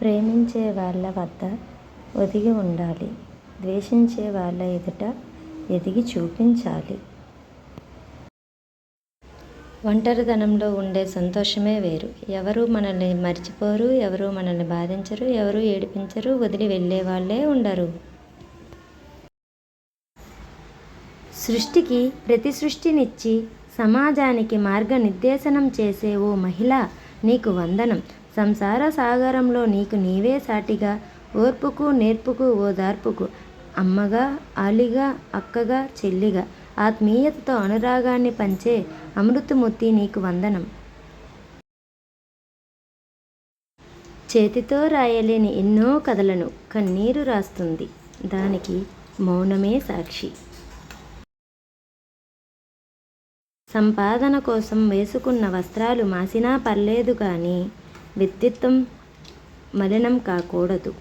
ప్రేమించే వాళ్ళ వద్ద ఒదిగి ఉండాలి. ద్వేషించే వాళ్ళ ఎదుట ఎదిగి చూపించాలి. ఒంటరితనంలో ఉండే సంతోషమే వేరు. ఎవరు మనల్ని మర్చిపోరు ఎవరు మనల్ని బాధించరు ఎవరు ఏడిపించరు వదిలి వెళ్ళే వాళ్ళే ఉండరు. సృష్టికి ప్రతి సృష్టినిచ్చి సమాజానికి మార్గనిర్దేశనం చేసే ఓ మహిళ నీకు వందనం. సంసార సాగరంలో నీకు నీవే సాటిగా. ఓర్పుకు నేర్పుకు ఓదార్పుకు అమ్మగా ఆలిగా అక్కగా చెల్లిగా. ఆత్మీయతతో అనురాగాన్ని పంచే అమృతమూర్తి నీకు వందనం. చేతితో రాయలేని ఎన్నో కథలను కన్నీరు రాస్తుంది. దానికి మౌనమే సాక్షి. సంపాదన కోసం వేసుకున్న వస్త్రాలు మాసినా పర్లేదు కానీ వ్యక్తిత్వం మలినం కాకూడదు.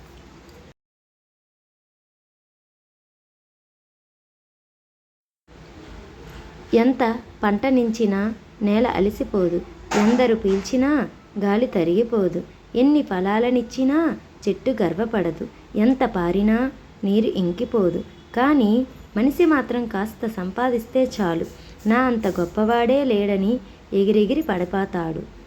ఎంత పంటనించినా నేల అలసిపోదు. ఎందరు పీల్చినా గాలి తరిగిపోదు. ఎన్ని ఫలాలనిచ్చినా చెట్టు గర్వపడదు. ఎంత పారినా నీరు ఇంకిపోదు. కానీ మనిషి మాత్రం కాస్త సంపాదిస్తే చాలు. నా అంత గొప్పవాడే లేడని ఎగిరెగిరి పడిపోతాడు.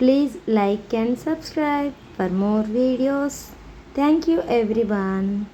Please like and subscribe for more videos. Thank you everyone.